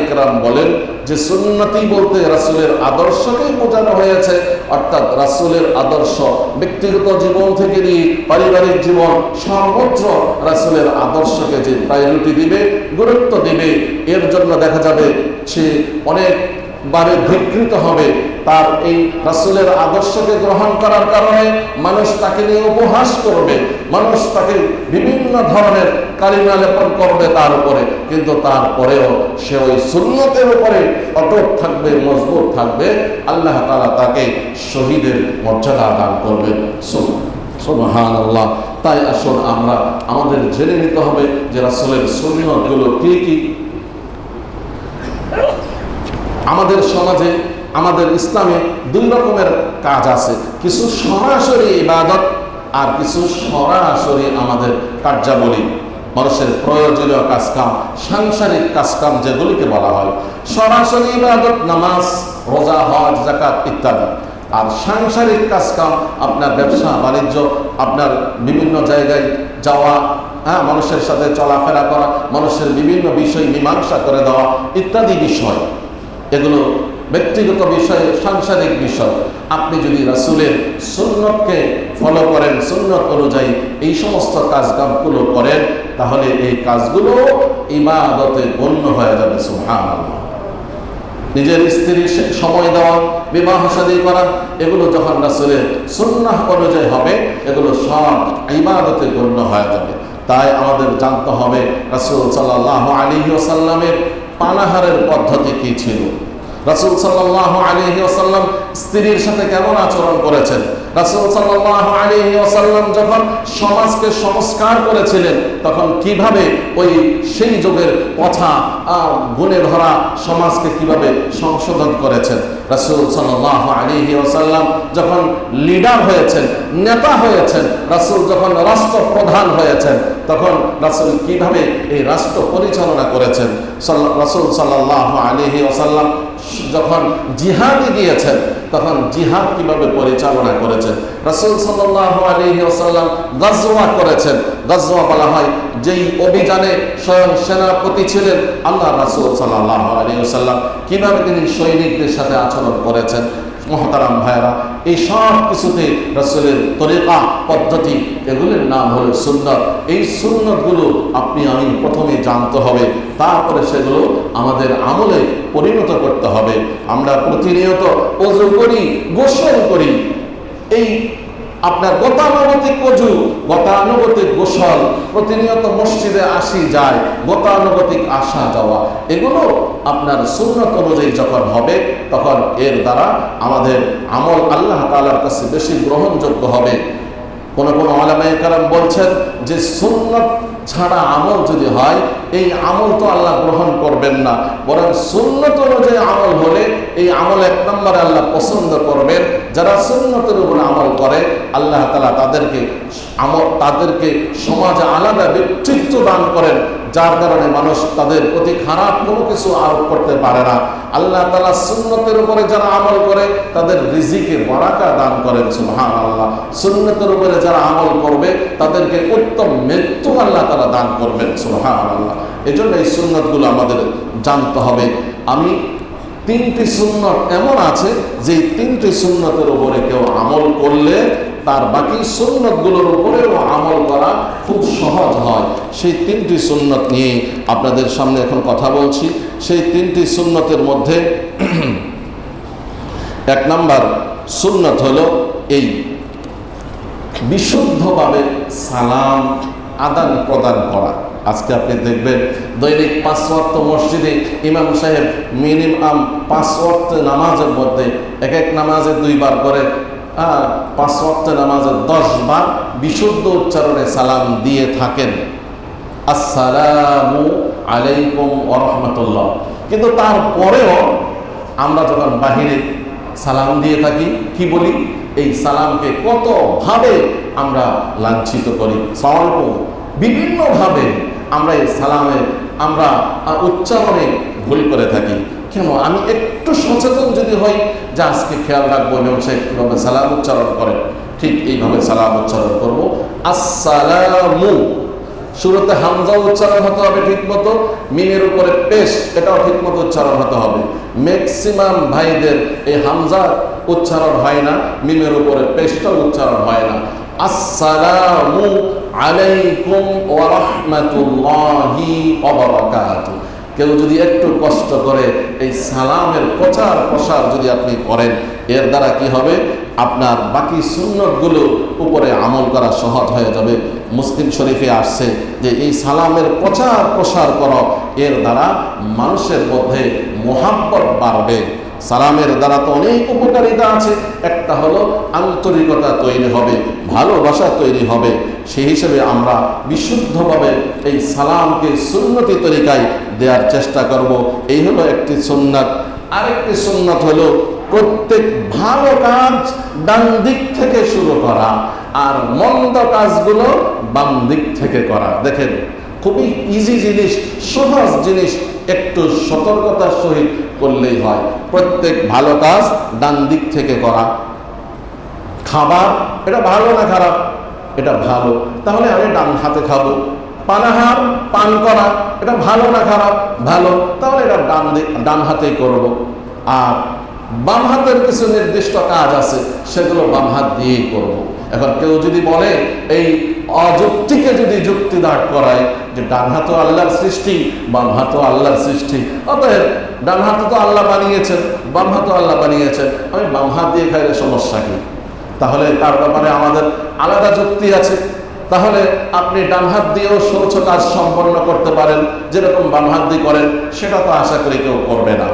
ইকরাম বলেন যে সুন্নতি বলতে রাসূলের আদর্শকেই বোঝানো হয়েছে। অর্থাৎ রাসুলের আদর্শ ব্যক্তিগত জীবন থেকে নিয়ে পারিবারিক জীবন সর্বত্র রাসুলের আদর্শকে যে প্রায়োরিটি দিবে, গুরুত্ব দিবে, এর জন্য দেখা যাবে সে অনেক বারে ধিকৃত হবে। তার এই রাসুলের আদর্শকে গ্রহণ করার কারণে মানুষ তাকে নিয়ে উপহাস করবে। মানুষ তাকে বিভিন্ন ধরনের কালিমা লেপন করবে তার উপরে। কিন্তু তারপরেও সে ওই সুন্নতের উপরে অটক থাকবে, মজবুত থাকবে। আল্লাহ তাআলা তাকে শহীদের মর্যাদা দান করবে সুবহান আল্লাহ তাই আসুন আমরা আমাদের জেনে নিতে হবে যে রাসূলের সুন্নতগুলো কি কি। আমাদের সমাজে, আমাদের ইসলামে দুই রকমের কাজ আছে। কিছু সরাসরি ইবাদত আর কিছু সরাসরি আমাদের কার্যাবলী। মানুষের প্রয়োজনীয় কাজকাম, সাংসারিক কাজকাম যেগুলিকে বলা হয়। সরাসরি ইবাদত, নামাজ, রোজা, হজ জাকাত ইত্যাদি। আর সাংসারিক কাজকাম, আপনার ব্যবসা, বাণিজ্য, আপনার বিভিন্ন জায়গায় যাওয়া হ্যাঁ মানুষের সাথে চলাফেরা করা, মানুষের বিভিন্ন বিষয় মীমাংসা করে দেওয়া ইত্যাদি বিষয়। এগুলো ব্যক্তিগত বিষয়, সাংসারিক বিষয়। আপনি যদি রাসুলের সুন্নতকে ফলো করেন, সুন্নত অনুযায়ী এই সমস্ত কাজকামগুলো করেন, তাহলে এই কাজগুলো ইবাদতে গণ্য হয়ে যাবে সুহান নিজের স্ত্রীর সময় দেওয়া, বিবাহ শাদী করা, এগুলো যখন রাসুলের সুন্নাহ অনুযায়ী হবে, এগুলো সব ইবাদতে গণ্য হয়ে যাবে। তাই আমাদের জানতে হবে, রাসুল সাল্লাহ আলী ওসাল্লামের পানাহারের পদ্ধতি কি ছিল? রাসুল সাল্লাহ আলী ওসাল্লাম স্ত্রীর সাথে কেমন আচরণ করেছেন? রাসুল সাল্লাহ আলহি ওসাল্লাম যখন সমাজকে সংস্কার করেছিলেন, তখন কীভাবে ওই সেই যুগের কথা গুণে ধরা সমাজকে কীভাবে সংশোধন করেছেন? রাসুল সাল্লাহ আলহি ওসাল্লাম যখন লিডার হয়েছেন, নেতা হয়েছেন, রাসুল যখন রাষ্ট্রপ্রধান হয়েছেন, তখন রাসুল কীভাবে এই রাষ্ট্র পরিচালনা করেছেন? রাসুল সাল্লাহ আলহি ওসাল্লাম যখন জিহাদে গিয়েছেন তখন জিহাদ কীভাবে পরিচালনা করেছেন? রাসুল সাল্লাহ আলী আসাল্লাম করেছেন। গাজোয়া বলা হয় যেই অভিযানে স্বয়ং সেনাপতি ছিলেন আল্লাহ রাসুল সাল্লাহ আলী আসাল্লাম কীভাবে তিনি সৈনিকদের সাথে আচরণ করেছেন? মহতারাম ভাইরা এই সব কিছুতে রসুলের তরিকা, পদ্ধতি, এগুলির নাম হলো সুন্নত। এই সুন্নতগুলো আপনি, আমি প্রথমে জানতে হবে। তারপরে সেগুলো আমাদের আমলে পরিণত করতে হবে। আমরা প্রতিনিয়ত অজু করি, গোসল করি। এই আপনার গতানুগতিক অজু, গতানুগতিক গোসল প্রতিনিয়ত মসজিদে আসি যায়, গতানুগতিক আসা যাওয়া, এগুলো আপনার সুন্নত অনুযায়ী যখন হবে, তখন এর দ্বারা আমাদের আমল আল্লাহ তালার কাছে বেশি গ্রহণযোগ্য হবে। কোনো কোনো আলামাই কালাম বলছেন যে সুন্নত ছাড়া আমল যদি হয়, এই আমল তো আল্লাহ গ্রহণ করবেন না। বরং সুন্নত অনুযায়ী আমল হলে এই আমল এক নম্বরে আল্লাহ পছন্দ করবেন। যারা সুন্নতের উপরে আমল করে, আল্লাহ তালা তাদেরকে আমল তাদেরকে সমাজে আলাদা ব্যক্তিত্ব দান করেন। যার কারণে মানুষ তাদের প্রতি খারাপ কোনো কিছু আরোপ করতে পারে না। আল্লাহ তালা সুন্নতের উপরে যারা আমল করে, তাদের রিজিকে বরাকা দান করেন সুহান আল্লাহ সুন্নতের উপরে যারা আমল করবে, তাদেরকে উত্তম মৃত্যু আল্লাহ তালা দান করবেন সুহান আল্লাহ এই জন্য এই সুন্নতগুলো আমাদের জানতে হবে। আমি তিনটি সুন্নত এমন আছে যে তিনটি সুন্নতের উপরে কেউ আমল করলে তার বাকি সুন্নতগুলোর উপরেও আমল করা খুব সহজ হয়। সেই তিনটি সুন্নত নিয়ে আপনাদের সামনে এখন কথা বলছি। সেই তিনটি সুন্নতের মধ্যে এক নাম্বার সুন্নত হলো এই বিশুদ্ধভাবে সালাম আদান প্রদান করা। আজকে আপনি দেখবেন দৈনিক পাঁচ ওয়াক্ত মসজিদে ইমাম সাহেব মিনিমাম পাঁচ ওয়াক্ত নামাজের মধ্যে এক এক নামাজে দুইবার করে পাঁচ ওয়াক্ত নামাজে দশ বার বিশুদ্ধ উচ্চারণে সালাম দিয়ে থাকেন। আসসালামু আলাইকুম ওরহমতুল্লাহ কিন্তু তারপরেও আমরা যখন বাহিরে সালাম দিয়ে থাকি, কি বলি? এই সালামকে কতভাবে আমরা লাঞ্ছিত করি? সালাম বিভিন্নভাবে আমরা এই সালামে আমরা উচ্চারণে ভুল করে থাকি। কেন? আমি একটু সচেতন যদি হই যে আজকে খেয়াল রাখব এবং সে কীভাবে সালাম উচ্চারণ করে ঠিক এইভাবে সালাম উচ্চারণ করব। আসসালামু। শুরুতে হামজা উচ্চারণ হতে হবে ঠিক মতো। মিমের উপরে পেশ, এটাও ঠিক মতো উচ্চারণ হতে হবে। ম্যাক্সিমাম ভাইদের এই হামজা উচ্চারণ হয় না, মিমের উপরে পেশটাও উচ্চারণ হয় না। আসসালামু আলাইকুম ওয়া রাহমাতুল্লাহি ওয়া বারাকাতুহু। কেউ যদি একটু কষ্ট করে এই সালামের প্রচার প্রসার যদি আপনি করেন, এর দ্বারা কি হবে? আপনার বাকি সুন্নতগুলো উপরে আমল করা সহজ হয়ে যাবে। মুসলিম শরীফে আসছে যে এই সালামের প্রচার প্রসার কর, এর দ্বারা মানুষের মধ্যে মোহাব্বত বাড়বে। সালামের দ্বারা তো অনেক উপকারিতা আছে। একটা হলো আন্তরিকতা তৈরি হবে, ভালোবাসা তৈরি হবে। সেই হিসেবে আমরা বিশুদ্ধভাবে এই সালামকে সুন্নতি তরিকায় দেওয়ার চেষ্টা করব। এই হলো একটি সুন্নাত। আরেকটি সুন্নাত হলো প্রত্যেক ভালো কাজ ডান দিক থেকে শুরু করা আর মন্দ কাজগুলো বাম দিক থেকে করা। দেখেন, খুবই ইজি জিনিস, সহজ জিনিস, একটু সতর্কতার সহিত করলেই হয়। প্রত্যেক ভালো কাজ ডান দিক থেকে করা। খাবার, এটা ভালো না খারাপ? এটা ভালো। তাহলে আমি ডান হাতে খাব। পানাহার, পান করা, এটা ভালো না খারাপ? ভালো। তাহলে এটা ডান ডান হাতেই করব। আর বাম হাতের কিছু নির্দিষ্ট কাজ আছে, সেগুলো বাম হাত দিয়েই করব। এখন কেউ যদি বলে, এই অযুক্তিকে যদি যুক্তি দাঁড় করায়, যে ডান হাতও আল্লাহর সৃষ্টি, বাম হাতও আল্লাহর সৃষ্টি, অতএব ডান হাতে তো আল্লাহ বানিয়েছেন, বাম হাতও আল্লাহ বানিয়েছেন। আমি বাম হাত দিয়ে খাইলে সমস্যা কি? তাহলে তার ব্যাপারে আমাদের আলাদা যুক্তি আছে তাহলে আপনি ডান হাত দিয়েও শৌচ কাজ সম্পন্ন করতে পারেন, যেরকম বাম হাত দিয়ে করেন, সেটা তো আশা করি কেউ করবে না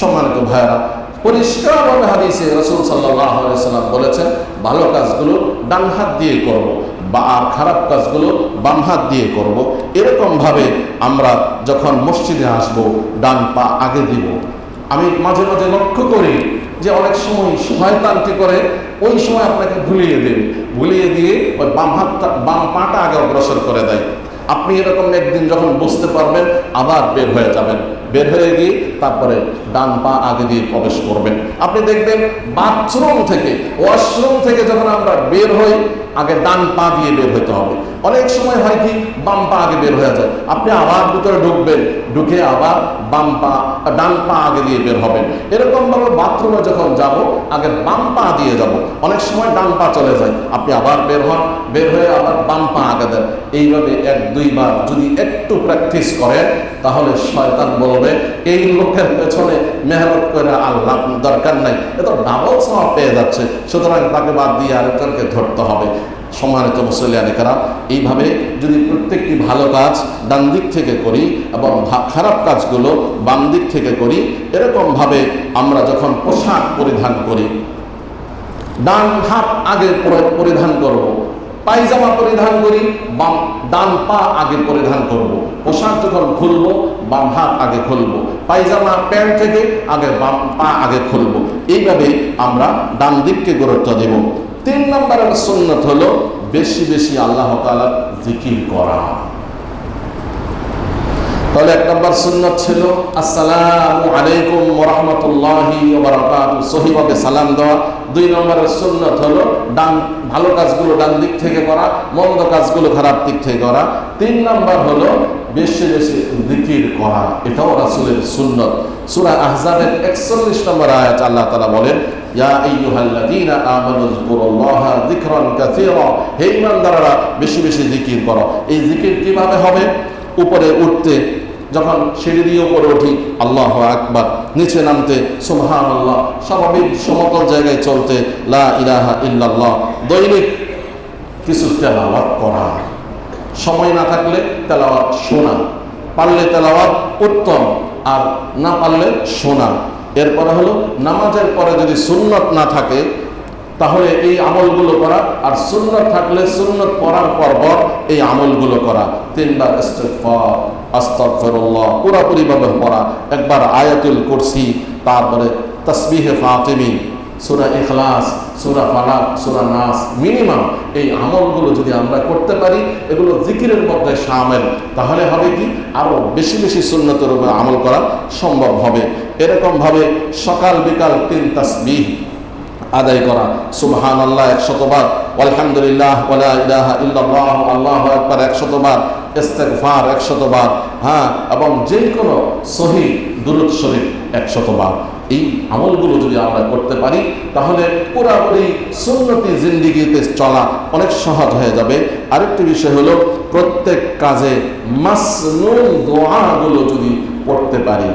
সম্মানিত ভাইয়েরা, পরিষ্কারভাবে হাদিসে রসুল সাল্লাম বলেছেন, ভালো কাজগুলো ডান হাত দিয়ে করব। বা আর খারাপ কাজগুলো বাম হাত দিয়ে করব। এরকমভাবে আমরা যখন মসজিদে আসব, ডান পা আগে দিব আমি মাঝে মাঝে লক্ষ্য করি যে অনেক সময় শয়তান কি করে, ওই সময় আপনাকে ভুলিয়ে দেবে। ভুলিয়ে দিয়ে ওই বাম হাতটা, বাম পাটা আগে অগ্রসর করে দেয়। আপনি এরকম একদিন যখন বুঝতে পারবেন, আবার বের হয়ে যাবেন। বের হয়ে গিয়ে তারপরে ডান পা আগে দিয়ে প্রবেশ করবেন। আপনি দেখবেন বাথরুম থেকে ওয়াশরুম থেকে যখন আমরা বের হই, আগে ডান পা দিয়ে বের হতে হবে। অনেক সময় হয় কি, বাম পা আগে বের হয়ে যায়। আপনি আবার ভিতরে ঢুকবেন, ঢুকে আবার বাম পা, ডান পা আগে দিয়ে বের হবেন। এরকম ভাবে বাথরুমে যখন যাব, আগে বাম পা দিয়ে যাব। অনেক সময় ডান পা চলে যায়। আপনি আবার বের হন, বের হয়ে আবার বাম পা আগে দেন। এইভাবে এক দুইবার যদি একটু প্র্যাকটিস করেন, তাহলে শয়তান বলবে এই লোকের পেছনে মেহনত করে আল্লাহ দরকার নাই। এ তো ডাবল সমাপ পেয়ে যাচ্ছে। সুতরাং তাকে বাদ দিয়ে আরেকজনকে ধরতে হবে। সম্মানিত মুসলিয়ানিকারা এইভাবে যদি প্রত্যেকটি ভালো কাজ ডান দিক থেকে করি এবং খারাপ কাজগুলো বাম দিক থেকে করি, এরকমভাবে আমরা যখন পোশাক পরিধান করি, ডান হাত আগে পরিধান করব। পায়জামা পরিধান করি, বাম ডান পা আগে পরিধান করব। পোশাক যখন খুলব, বাম হাত আগে খুলব। পায়জামা প্যান্ট থেকে আগে বাম পা আগে খুলব। এইভাবে আমরা ডান দিককে গুরুত্ব দেব। তিন নম্বরের সুন্নত হলো, বেশি বেশি আল্লাহ তালার জিকির করা। তাহলে এক নম্বর সুন্নত ছিল, আসসালামু আলাইকুম ওরহমতুল্লাহি সহিভাবে সালাম দেওয়া। দুই নম্বরের সুন্নত হলো ডান, ভালো কাজগুলো ডান দিক থেকে করা, মন্দ কাজগুলো খারাপ দিক থেকে করা। তিন নম্বর হলো বেশি বেশি জিকির করা, এটাও রাসুলের সুন্নত। সুরা আহজাবের একচল্লিশ নম্বর আয়াত আল্লাহ তালা বলেন হে বেশি বেশি জিকির করো। এই জিকির কীভাবে হবে? উপরে উঠতে যখন সিঁড়ি দিয়ে উপরে উঠি, আল্লাহ আকবার, নিচে নামতে সুবহান আল্লাহ স্বাভাবিক সমতল জায়গায় চলতে লা ইলাহা ইল্লাল্লাহ, দৈনিক কিছু তেলাওয়াত করা সময় না থাকলে তেলাওয়াত শোনা, পারলে তেলাওয়াত উত্তম, আর না পারলে শোনা। এরপরে হলো, নামাজের পরে যদি সুন্নত না থাকে, তাহলে এই আমলগুলো করা, আর সুন্নত থাকলে সুন্নত পড়ার পর পর এই আমলগুলো করা। তিনবার ইস্তেগফার, আস্তাগফিরুল্লাহ পুরোপুরিভাবে পড়া। একবার আয়াতুল কুরসি, তারপরে তসবিহে ফাতিমি, সুরা ইখলাস, সুরা ফালাক, সুরা নাস, মিনিমাম এই আমলগুলো যদি আমরা করতে পারি, এগুলো জিকিরের মধ্যে সামেল, তাহলে হবে কি? আরও বেশি বেশি সুন্নতের উপরে আমল করা সম্ভব হবে। এরকমভাবে সকাল বিকাল তিন তাসবিহ আদায় করা। সুবহান আল্লাহ একশতবার। আলহামদুলিল্লাহ ওয়ালা ইলাহা ইল্লাল্লাহ, আল্লাহু আকবার, একশতবার। ইস্তেগফার, একশতবার। হ্যাঁ এবং যে কোনো সহি, দুরুদ শরীফ, একশতবার। এই আমলগুলো যদি আমরা করতে পারি, তাহলে পুরাপুরি সুন্নতি জিন্দিগিতে চলা অনেক সহজ হয়ে যাবে। আরেকটি বিষয় হলো, প্রত্যেক কাজে মাসনুন দোয়াগুলো যদি পড়তে পারি,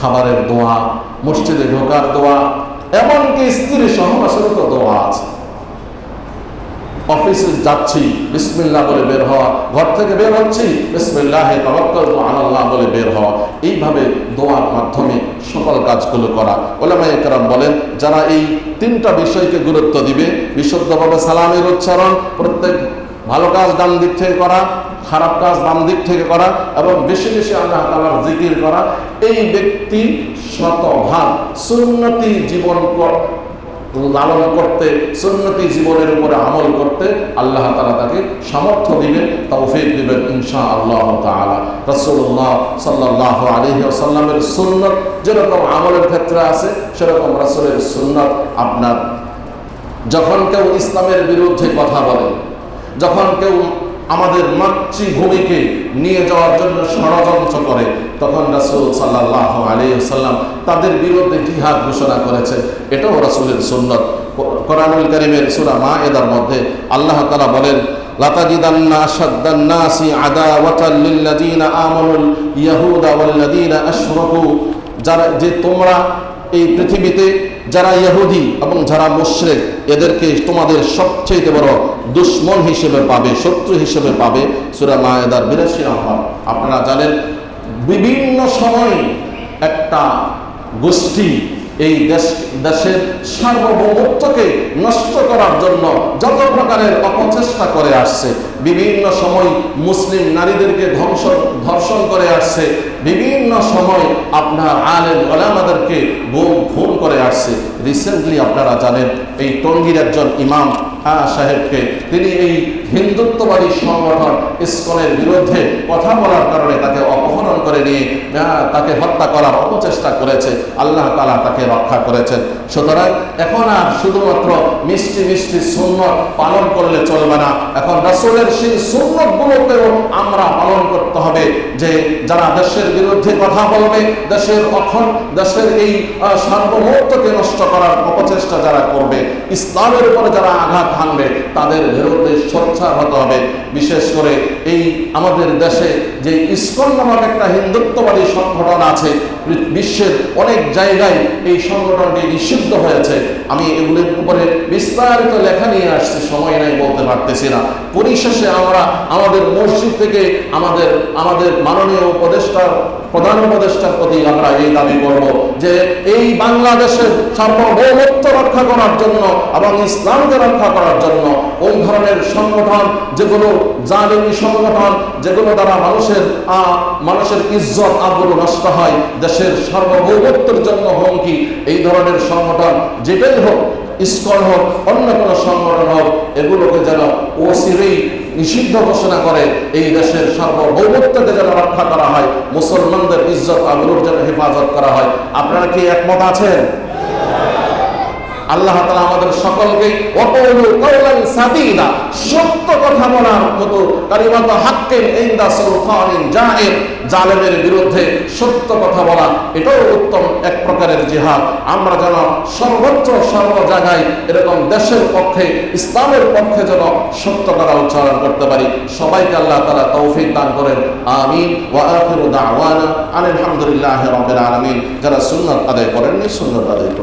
খাবারের দোয়া, মসজিদে ঢোকার দোয়া এমনকি স্ত্রী সহ আসলে তো দোয়া আছে। অফিসে যাচ্ছি, বিসমিল্লাহ বলে বের হওয়া। ঘর থেকে বের হচ্ছি, বিসমিল্লাহ তাওয়াক্কালতু আলাল্লাহ বলে বের হওয়া। এইভাবে দোয়ার মাধ্যমে সকল কাজগুলো করা। ওলামা একরাম বলেন, যারা এই তিনটা বিষয়কে গুরুত্ব দিবে, বিশুদ্ধভাবে সালামের উচ্চারণ, প্রত্যেক ভালো কাজ ডান দিক থেকে করা, খারাপ কাজ বাম দিক থেকে করা এবং বেশি বেশি আল্লাহ তালার জিকির করা, এই ব্যক্তি শতভাগ সুন্নতি জীবন লালন করতে, সুন্নতি জীবনের উপরে আমল করতে আল্লাহ তালা তাকে সামর্থ্য দিবেন, তৌফিক দিবেন ইনশা আল্লাহ তালা রসুল্লাহ সাল্লাহ আলহি আসাল্লামের সুন্নত যেরকম আমলের ক্ষেত্রে আছে, সেরকম রসুলের সুন্নত আপনার। যখন কেউ ইসলামের বিরুদ্ধে কথা বলে যখন কেউ আমাদের মাতৃভূমিকে নিয়ে যাওয়ার জন্য ষড়যন্ত্র করে, তখন রাসুল সাল্লাহ আলী সাল্লাম তাদের বিরুদ্ধে জিহাদ ঘোষণা করেছে। এটাও রাসুলের সুন্নত। কোরআনুল করিমের সুরা মা এদার মধ্যে আল্লাহ তালা বলেন যারা যে তোমরা এই পৃথিবীতে যারা ইহুদি এবং যারা মুশ্রেক, এদেরকে তোমাদের সবচেয়ে বড় দুশ্মন হিসেবে পাবে, শত্রু হিসেবে পাবে সুরা মায়েদার বিরাশি নম্বর। আপনারা জানেন, বিভিন্ন সময় একটা গোষ্ঠী এই দেশ, দেশের সার্বভৌমত্বকে নষ্ট করার জন্য যত প্রকারের অপচেষ্টা করে আসছে, বিভিন্ন সময় মুসলিম নারীদেরকে ধ্বংস, ধর্ষণ করে আসছে, বিভিন্ন সময় আপনার আলেম ওলামাদেরকে গুম, খুন করে আসছে। রিসেন্টলি আপনারা জানেন, এই টঙ্গীর একজন ইমাম আহ সাহেবকে, তিনি এই হিন্দুত্ববাদী সংগঠন ইস্কনের বিরুদ্ধে কথা বলার কারণে তাকে অপহরণ করে নিয়ে তাকে হত্যা করার অপচেষ্টা করেছে। আল্লাহ তালা তাকে রক্ষা করেছেন। সুতরাং এখন আর শুধুমাত্র মিষ্টি মিষ্টি সুন্নত পালন করলে চলবে না। এখন রাসুলের সেই সুন্নতগুলোকেও আমরা পালন করতে হবে। যে যারা দেশের বিরুদ্ধে কথা বলবে, দেশের অখন, দেশের এই সার্বভৌমত্বকে নষ্ট করার অপচেষ্টা যারা করবে, ইসলামের উপরে যারা আঘাত হানবে, তাদের বিরুদ্ধে সোচ্চার হতে হবে। বিশেষ করে এই আমাদের দেশে যে ইস্কন নামক একটা হিন্দুত্ববাদী সংগঠন আছে, বিশ্বের অনেক জায়গায় এই সংগঠনটি নিষিদ্ধ হয়েছে। আমি এগুলির উপরে বিস্তারিত লেখা নিয়ে আসছি সময় নাই, বলতে পারতেছি না। পরিশেষে আমরা আমাদের মসজিদ থেকে আমাদের আমাদের মাননীয় উপদেষ্টার প্রধান উপদেষ্টার প্রতি আমরা এই দাবি করব যে এই বাংলাদেশের সার্বভৌমত্ব রক্ষা করার জন্য এবং ইসলামকে রক্ষা করার জন্য ওই ধরনের সংগঠন যেগুলো জালিমি সংগঠন যেগুলো দ্বারা মানুষের মানুষের ইজ্জত আবরু নষ্ট হয়, দেশের সার্বভৌমত্বের জন্য হুমকি এই ধরনের সংগঠন যেটাই হোক, ইস্কন হোক, অন্য কোনো সংগঠন হোক, এগুলোকে যেন অচিরেই নিষিদ্ধ ঘোষণা করে এই দেশের সার্বভৌমত্বকে যেন রক্ষা করা হয়, মুসলমানদের ইজ্জত আবরুর যেন হেফাজত করা হয়। আপনারা কি একমত আছেন? আল্লাহ তালা আমাদের সকলকে কৌলান সাদিদা, সত্য কথা বলার মতো কারিমাত সুলতানিন জায়ের জালেমের বিরুদ্ধে সত্য কথা বলা, এটাও উত্তম এক প্রকারের জিহাদ। আমরা যেন সর্বোচ্চ সর্ব জায়গায় এরকম দেশের পক্ষে, ইসলামের পক্ষে যেন সত্য কথা উচ্চারণ করতে পারি। সবাইকে আল্লাহ তারা তৌফিক দান করেন। আমিন। ওয়া আখিরু দাওয়ানা আলহামদুলিল্লাহ রাব্বিল আলামিন। যারা সুন্নাত আদায় করেননি, সুন্নাত আদায়